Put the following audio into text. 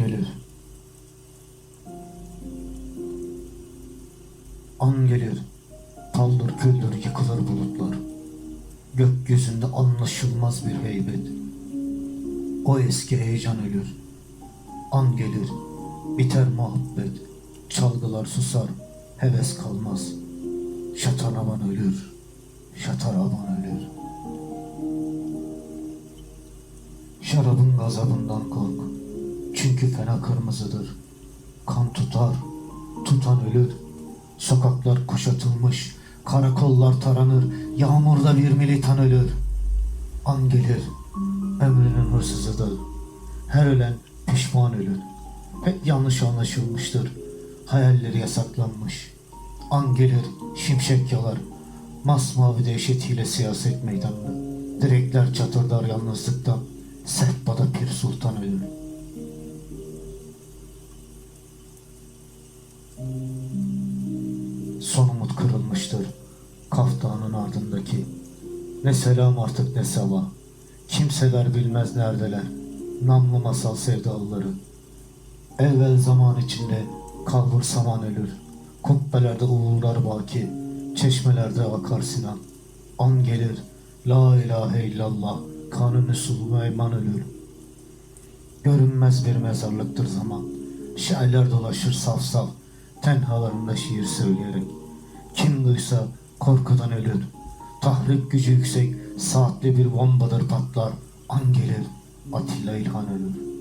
gelir. An gelir. Paldır küldür yıkılır bulutlar. Gökyüzünde anlaşılmaz bir heybet. O eski heyecan ölür. An gelir. Biter muhabbet. Çalgılar susar. Heves kalmaz. Şataraman ölür. Şataraman ölür. Şarabın gazabından kork. Çünkü fena kırmızıdır. Kan tutar, tutan ölür. Sokaklar kuşatılmış, karakollar taranır, yağmurda bir militan ölür. An gelir, ömrünün hırsızıdır. Her ölen pişman ölür. Hep yanlış anlaşılmıştır. Hayalleri yasaklanmış. An gelir, şimşek yalar. Masmavi dehşetiyle siyaset meydanını. Direkler çatırdar yalnızlıktan. Sehpada Pir Sultan ölür. Son umut kırılmıştır. Kaftanın ardındaki. Ne selam artık ne sabah. Kimseler bilmez neredeler. Namlı masal sevdalıları. Evvel zaman içinde kalbur saman ölür. Kubbelerde uğurlar baki. Çeşmelerde akar sinan. An gelir. La ilahe illallah. Kanuni Süleyman ölür. Görünmez bir mezarlıktır zaman. Şairler dolaşır saf saf. Tenhalarında şiir söyleyerek. Duysa korkudan ölür. Tahrik gücü yüksek, saatli bir bombadır patlar. An gelir, Atilla İlhan ölür.